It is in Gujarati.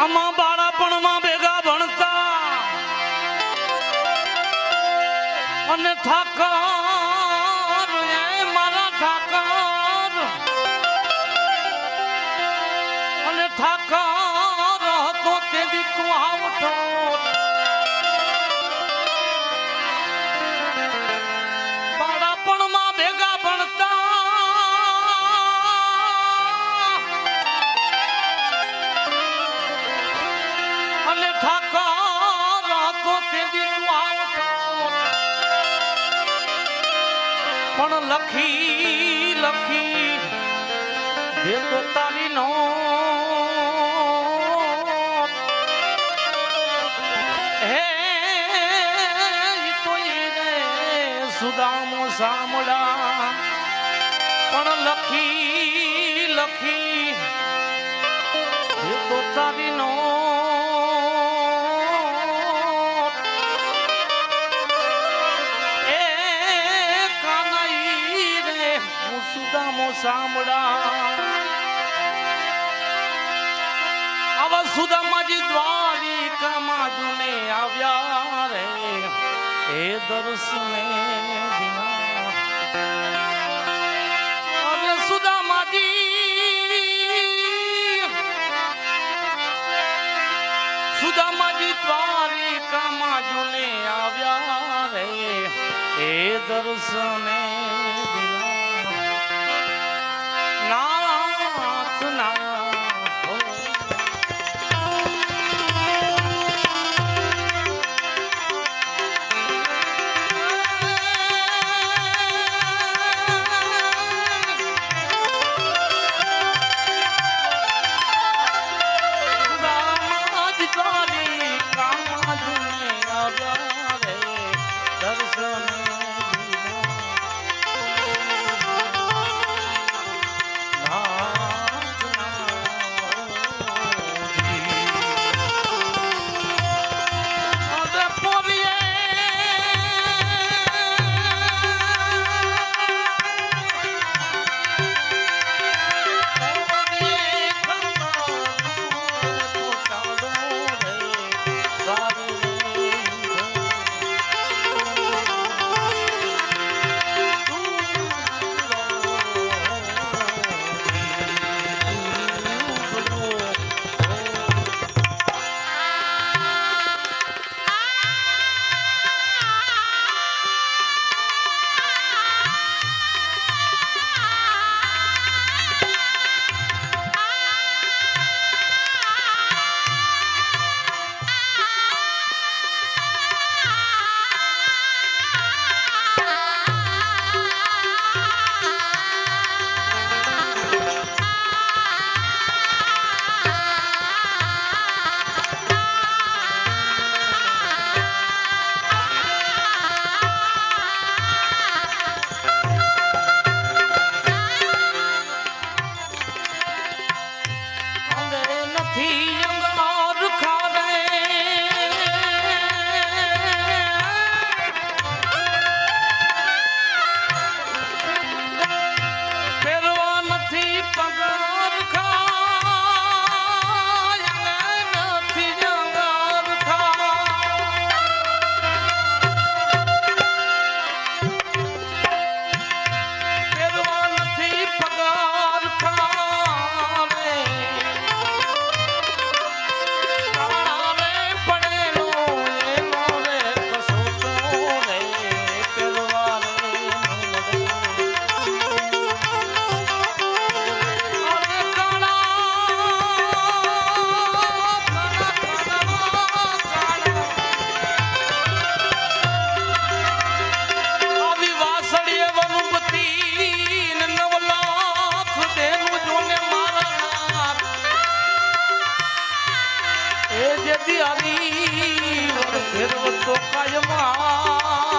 આમાં બાળપણમાં ભેગા ભણતા. અને ઠાકર પણ લખી લખી દે પોતાની નો હે તો સુદામો સામડા પણ લખી લખી દે પોતાની નો સાંભળા. આવા સુદામાજી દ્વારિકામાં જુને આવ્યા રે. એ દર્શને સુદામાજી દ્વારિકામાં જુને આવ્યા રે. એ દર્શને એ જેથી આવી વર ફેરવતો કાયમાં.